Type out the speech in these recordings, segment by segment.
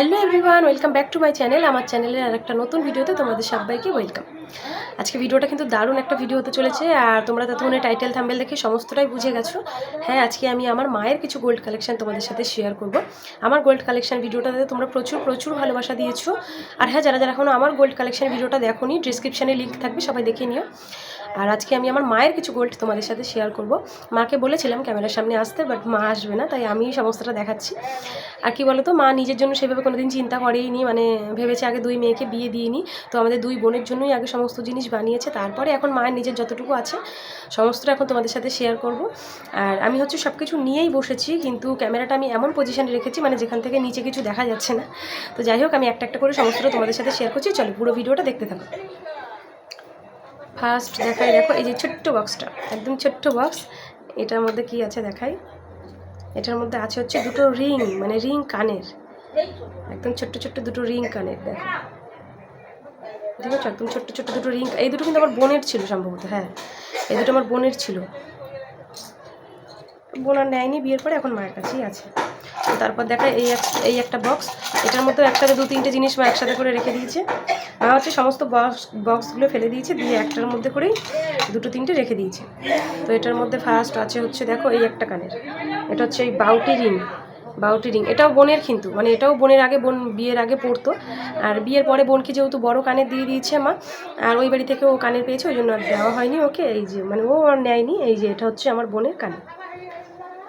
Hello everyone welcome back to my channel আমার চ্যানেলের আর একটা নতুন ভিডিওতে তোমাদের সবাইকে ওয়েলকাম আজকে ভিডিওটা কিন্তু দারুণ একটা ভিডিও হতে চলেছে, আর তোমরা ততক্ষণে টাইটেল থাম্বেল দেখে সমস্তটাই বুঝে গেছো। হ্যাঁ আজকে আমি আমার মায়ের কিছু গোল্ড কালেকশন তোমাদের সাথে শেয়ার করব। আমার গোল্ড কালেকশন ভিডিওটাতে তোমরা প্রচুর প্রচুর ভালোবাসা দিয়েছ। আর হ্যাঁ যারা যারা এখনও আমার গোল্ড কালেকশান ভিডিওটা দেখোনি ডিসক্রিপশানে লিঙ্ক থাকবে, সবাই দেখে নিও। আর আজকে আমি আমার মায়ের কিছু গোল্ড তোমাদের সাথে শেয়ার করব। মাকে বলেছিলাম ক্যামেরার সামনে আসতে বাট মা আসবে না, তাই আমি সমস্তটা দেখাচ্ছি। আর কি বলতো, মা নিজের জন্য সেভাবে কোনোদিন চিন্তা করেই নি মানে ভেবেছে আগে দুই মেয়েকে বিয়ে দিইনি তো আমাদের দুই বোনের জন্যই আগে সমস্ত জিনিস বানিয়েছে, তারপরে এখন মায়ের নিজের যতটুকু আছে, সমস্তটা এখন তোমাদের সাথে শেয়ার করব। আর আমি হচ্ছে সব কিছু নিয়েই বসেছি, কিন্তু ক্যামেরাটা আমি এমন পজিশানে রেখেছি মানে যেখান থেকে নিচে কিছু দেখা যাচ্ছে না। তো যাই হোক, আমি একটা একটা করে সমস্তটা তোমাদের সাথে শেয়ার করছি, চলো পুরো ভিডিওটা দেখতে থাকো। ফার্স্ট দেখাই, দেখো এই যে ছোট্ট বক্সটা একদম ছোট্ট বক্স এটার মধ্যে কি আছে দেখাই? এটার মধ্যে আছে হচ্ছে দুটো রিং মানে রিং কানের। একদম ছোট্ট ছোট্ট দুটো রিং কানের, দেখো। দেখেছ? একদম ছোট্ট ছোট্ট দুটো রিং এই দুটো কিন্তু আমার বোনের ছিল সম্ভবত হ্যাঁ। এই দুটো আমার বোনের ছিল। বোন নেয়নি, বিয়ের পরে এখন মায়ের কাছেই আছে। তো তারপর দেখা, এই এই একটা বক্স এটার মধ্যে একসাথে দু তিনটে জিনিস মা একসাথে করে রেখে দিয়েছে। মা হচ্ছে সমস্ত বক্স বক্সগুলো ফেলে দিয়েছে, দিয়ে একটার মধ্যে করেই দুটো তিনটে রেখে দিয়েছে। তো এটার মধ্যে ফার্স্ট আছে হচ্ছে দেখো এই একটা কানের। এটা হচ্ছে এই বাউটি রিং বাউটি রিং এটাও বোনের কিন্তু মানে এটাও বোনের আগে বোন, বিয়ের আগে পড়তো আর বিয়ের পরে বোনকে যেহেতু বড় কানের দিয়ে দিয়েছে মা, আর ওই বাড়ি থেকে ও কানের পেয়েছে, ওই জন্য আর দেওয়া হয়নি ওকে। এই যে মানে ও আর নেয়নি, এই যে এটা হচ্ছে আমার বোনের কানের।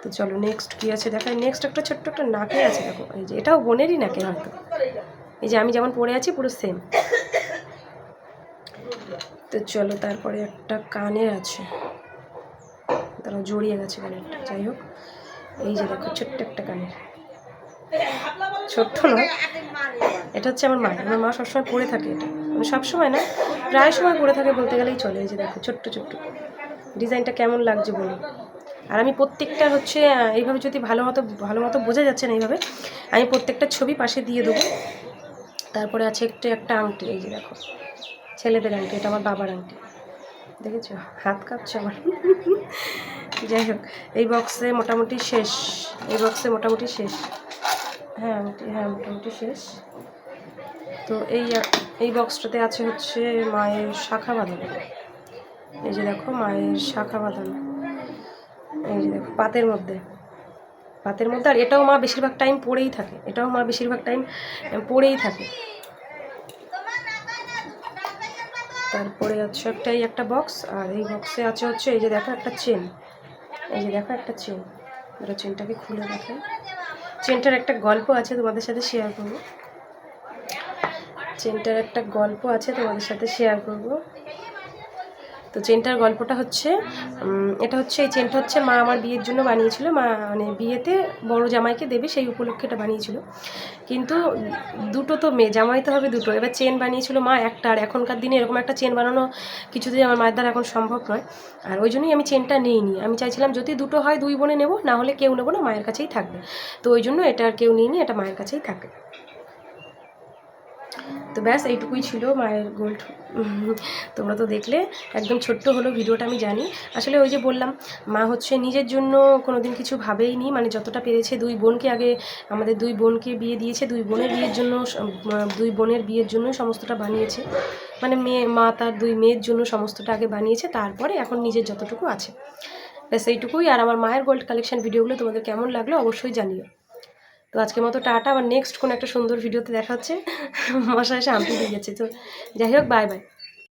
তো চলো নেক্সট কী আছে দেখাই? নেক্সট একটা ছোট্ট একটা নাকে আছে, দেখো। এই যে, এটাও বোনেরই নাকে হয়তো। এই যে, আমি যেমন পরে আছি, পুরো সেম তো চলো, তারপরে একটা কানের আছে। তারা জড়িয়ে গেছে কানেরটা, যাই হোক। এই যে, দেখো, ছোট্ট একটা কানের। ছোট্ট নয় এটা হচ্ছে আমার মা। আমার মা সবসময় পরে থাকে এটা। মানে সবসময় না, প্রায় সময় পরে থাকে বলতে গেলেই চলে। এই যে, দেখো, ছোট্ট ছোট্ট। ডিজাইনটা কেমন লাগছে বলো? আর আমি প্রত্যেকটা হচ্ছে এইভাবে যদি ভালো মতো ভালো মতো বোঝা যাচ্ছে না এইভাবে, আমি প্রত্যেকটা ছবি পাশে দিয়ে দেবো। তারপরে আছে একটা একটা আংটি, এই যে দেখো, ছেলেদের আংটি, এটা আমার বাবার আংটি। দেখেছ? হাত কাঁপছে আমার। যাই হোক, এই বক্সে মোটামুটি শেষ, এই বক্সে মোটামুটি শেষ। হ্যাঁ আংটি হ্যাঁ মোটামুটি শেষ। তো এই এই বক্সটাতে আছে হচ্ছে মায়ের শাখা বাঁধানো। এই যে দেখো, মায়ের শাখা বাঁধানো। এই যে পাতের মধ্যে। পাতের মধ্যে, আর এটাও মা বেশিরভাগ টাইম পড়েই থাকে। এটাও মা বেশিরভাগ টাইম পড়েই থাকে। তারপরে আছে একটা, এই একটা বক্স আর এই বক্সে আছে হচ্ছে, এই যে দেখো একটা চেন এই যে দেখো একটা চেন এবার চেনটাকে খুলে দেখো। চেনটার একটা গল্প আছে তোমাদের সাথে শেয়ার করব। চেনটার একটা গল্প আছে তোমাদের সাথে শেয়ার করব। তো চেনটার গল্পটা হচ্ছে এটা হচ্ছে, এই চেনটা হচ্ছে মা আমার বিয়ের জন্য বানিয়েছিল। মা মানে বিয়েতে বড় জামাইকে দেবে, সেই উপলক্ষে এটা বানিয়েছিল। কিন্তু দুটো তো মেয়ে, জামাই তো হবে দুটো। এবার চেন বানিয়েছিল মা একটা, আর এখনকার দিনে এরকম একটা চেন বানানো কিছুতেই আমার মায়ের দ্বারা এখন সম্ভব নয়। আর ওই জন্যই আমি চেনটা নিইনি। আমি চাইছিলাম যদি দুটো হয় দুই বোনে নেব, না হলে কেউ নেব না, মায়ের কাছেই থাকবে। তো ওই জন্য এটা আর কেউ নিইনি, এটা মায়ের কাছেই থাকে। তো ব্যাস, এইটুকুই ছিল মায়ের গোল্ড তোমরা তো দেখলে, একদম ছোট্ট হলো ভিডিওটা আমি জানি। আসলে ওই যে বললাম, মা হচ্ছে নিজের জন্য কোনোদিন কিছু ভাবেই নি মানে যতটা পেরেছে দুই বোনকে আগে, আমাদের দুই বোনকে বিয়ে দিয়েছে, দুই বোনের বিয়ের জন্য, দুই বোনের বিয়ের জন্যই সমস্তটা বানিয়েছে। মানে মেয়ে, মা তার দুই মেয়ের জন্য সমস্তটা আগে বানিয়েছে, তারপরে এখন নিজের যতটুকু আছে। ব্যাস, এইটুকুই। আর আমার মায়ের গোল্ড কালেকশন ভিডিওগুলো তোমাদের কেমন লাগল অবশ্যই জানিও। তো আজকের মতো টাটা, আবার নেক্সট কোনো একটা সুন্দর ভিডিওতে দেখা হচ্ছে। মশা এসে আনতে দিয়ে গেছে, তো যাই হোক বাই বাই